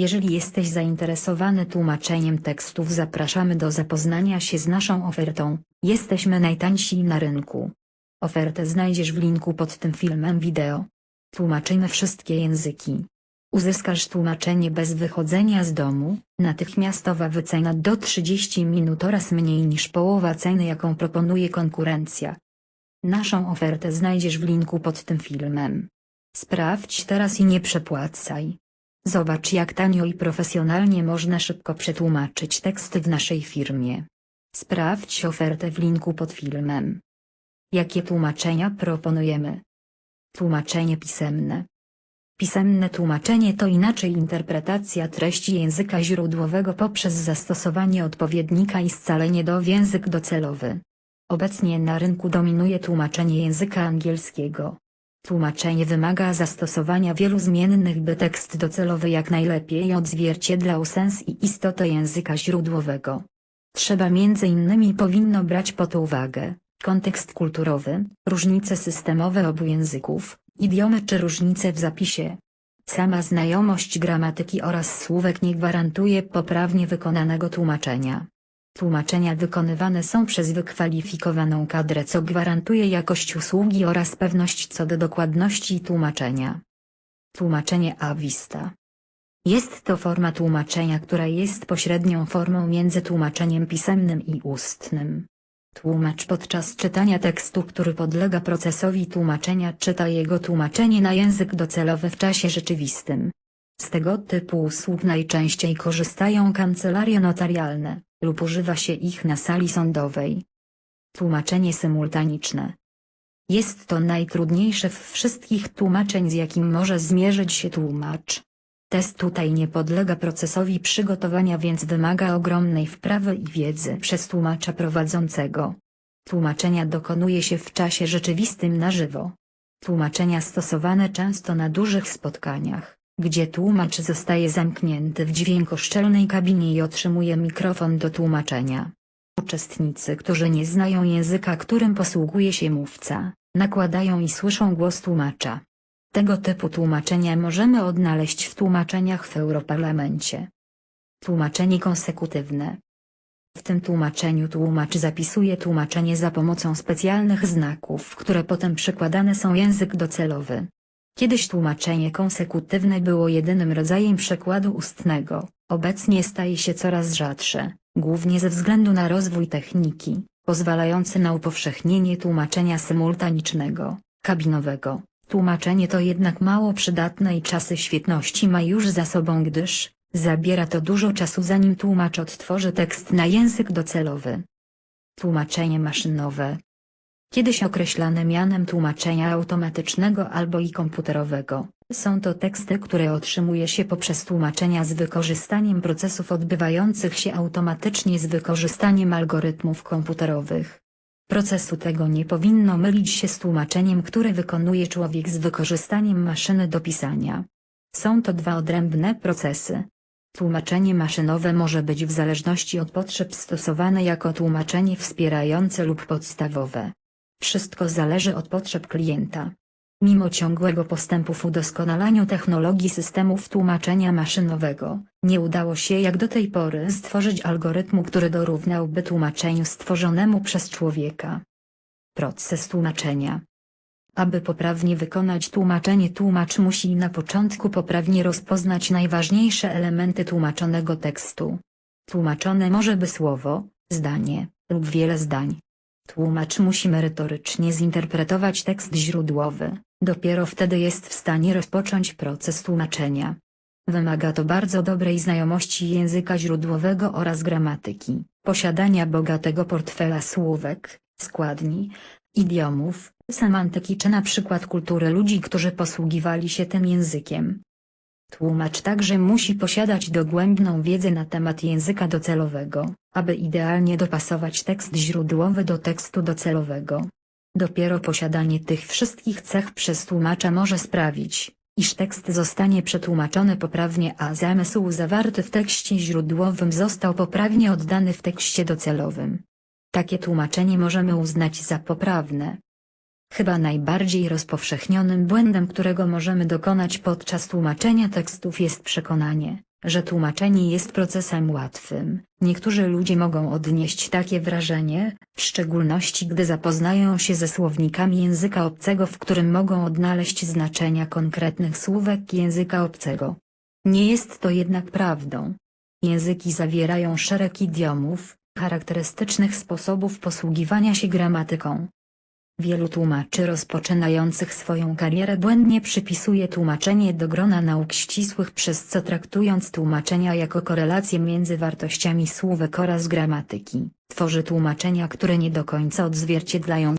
Jeżeli jesteś zainteresowany tłumaczeniem tekstów zapraszamy do zapoznania się z naszą ofertą, jesteśmy najtańsi na rynku. Ofertę znajdziesz w linku pod tym filmem wideo. Tłumaczymy wszystkie języki. Uzyskasz tłumaczenie bez wychodzenia z domu, natychmiastowa wycena do 30 minut oraz mniej niż połowa ceny jaką proponuje konkurencja. Naszą ofertę znajdziesz w linku pod tym filmem. Sprawdź teraz i nie przepłacaj. Zobacz jak tanio i profesjonalnie można szybko przetłumaczyć teksty w naszej firmie. Sprawdź ofertę w linku pod filmem. Jakie tłumaczenia proponujemy? Tłumaczenie pisemne. Pisemne tłumaczenie to inaczej interpretacja treści języka źródłowego poprzez zastosowanie odpowiednika i scalenie do język docelowy. Obecnie na rynku dominuje tłumaczenie języka angielskiego. Tłumaczenie wymaga zastosowania wielu zmiennych by tekst docelowy jak najlepiej odzwierciedlał sens i istotę języka źródłowego. Trzeba innymi powinno brać pod uwagę kontekst kulturowy, różnice systemowe obu języków, idiomy czy różnice w zapisie. Sama znajomość gramatyki oraz słówek nie gwarantuje poprawnie wykonanego tłumaczenia. Tłumaczenia wykonywane są przez wykwalifikowaną kadrę co gwarantuje jakość usługi oraz pewność co do dokładności tłumaczenia. Tłumaczenie a vista. Jest to forma tłumaczenia która jest pośrednią formą między tłumaczeniem pisemnym i ustnym. Tłumacz podczas czytania tekstu który podlega procesowi tłumaczenia czyta jego tłumaczenie na język docelowy w czasie rzeczywistym. Z tego typu usług najczęściej korzystają kancelarie notarialne, lub używa się ich na sali sądowej. Tłumaczenie symultaniczne. Jest to najtrudniejsze w wszystkich tłumaczeń z jakim może zmierzyć się tłumacz. Test tutaj nie podlega procesowi przygotowania więc wymaga ogromnej wprawy i wiedzy przez tłumacza prowadzącego. Tłumaczenia dokonuje się w czasie rzeczywistym na żywo. Tłumaczenia stosowane często na dużych spotkaniach, gdzie tłumacz zostaje zamknięty w dźwiękoszczelnej kabinie i otrzymuje mikrofon do tłumaczenia. Uczestnicy którzy nie znają języka którym posługuje się mówca, nakładają i słyszą głos tłumacza. Tego typu tłumaczenia możemy odnaleźć w tłumaczeniach w Europarlamencie. Tłumaczenie konsekutywne. W tym tłumaczeniu tłumacz zapisuje tłumaczenie za pomocą specjalnych znaków, które potem przykładane są język docelowy. Kiedyś tłumaczenie konsekutywne było jedynym rodzajem przekładu ustnego, obecnie staje się coraz rzadsze, głównie ze względu na rozwój techniki, pozwalający na upowszechnienie tłumaczenia symultanicznego, kabinowego. Tłumaczenie to jednak mało przydatne i czasy świetności ma już za sobą gdyż, zabiera to dużo czasu zanim tłumacz odtworzy tekst na język docelowy. Tłumaczenie maszynowe. Kiedyś określane mianem tłumaczenia automatycznego albo i komputerowego, są to teksty które otrzymuje się poprzez tłumaczenia z wykorzystaniem procesów odbywających się automatycznie z wykorzystaniem algorytmów komputerowych. Procesu tego nie powinno mylić się z tłumaczeniem które wykonuje człowiek z wykorzystaniem maszyny do pisania. Są to dwa odrębne procesy. Tłumaczenie maszynowe może być w zależności od potrzeb stosowane jako tłumaczenie wspierające lub podstawowe. Wszystko zależy od potrzeb klienta. Mimo ciągłego postępu w udoskonalaniu technologii systemów tłumaczenia maszynowego, nie udało się jak do tej pory stworzyć algorytmu który dorównałby tłumaczeniu stworzonemu przez człowieka. Proces tłumaczenia Aby poprawnie wykonać tłumaczenie tłumacz musi na początku poprawnie rozpoznać najważniejsze elementy tłumaczonego tekstu. Tłumaczone może by słowo, zdanie, lub wiele zdań. Tłumacz musi merytorycznie zinterpretować tekst źródłowy, dopiero wtedy jest w stanie rozpocząć proces tłumaczenia. Wymaga to bardzo dobrej znajomości języka źródłowego oraz gramatyki, posiadania bogatego portfela słówek, składni, idiomów, semantyki czy na przykład kultury ludzi którzy posługiwali się tym językiem. Tłumacz także musi posiadać dogłębną wiedzę na temat języka docelowego, aby idealnie dopasować tekst źródłowy do tekstu docelowego. Dopiero posiadanie tych wszystkich cech przez tłumacza może sprawić, iż tekst zostanie przetłumaczony poprawnie a zamysł zawarty w tekście źródłowym został poprawnie oddany w tekście docelowym. Takie tłumaczenie możemy uznać za poprawne. Chyba najbardziej rozpowszechnionym błędem którego możemy dokonać podczas tłumaczenia tekstów jest przekonanie, że tłumaczenie jest procesem łatwym. Niektórzy ludzie mogą odnieść takie wrażenie, w szczególności gdy zapoznają się ze słownikami języka obcego, w którym mogą odnaleźć znaczenia konkretnych słówek języka obcego. Nie jest to jednak prawdą. Języki zawierają szereg idiomów, charakterystycznych sposobów posługiwania się gramatyką. Wielu tłumaczy rozpoczynających swoją karierę błędnie przypisuje tłumaczenie do grona nauk ścisłych przez co traktując tłumaczenia jako korelację między wartościami słówek oraz gramatyki, tworzy tłumaczenia które nie do końca odzwierciedlają